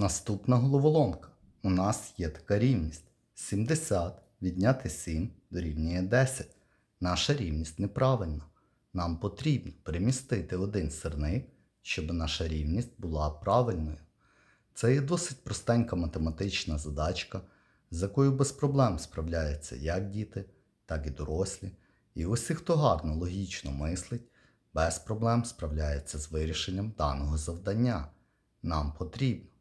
Наступна головоломка. У нас є така рівність. 70 відняти 7 дорівнює 10. Наша рівність неправильна. Нам потрібно перемістити один сирник, щоб наша рівність була правильною. Це є досить простенька математична задачка, з якою без проблем справляються як діти, так і дорослі. І усі, хто гарно логічно мислить, без проблем справляється з вирішенням даного завдання. Нам потрібно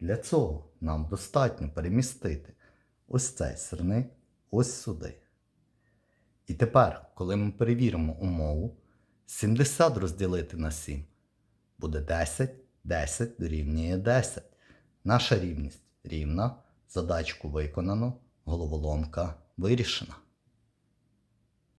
Для цього нам достатньо перемістити ось цей сирник ось сюди. І тепер, коли ми перевіримо умову, 70 розділити на 7 буде 10, 10 дорівнює 10. Наша рівність рівна, задачку виконано, головоломка вирішена.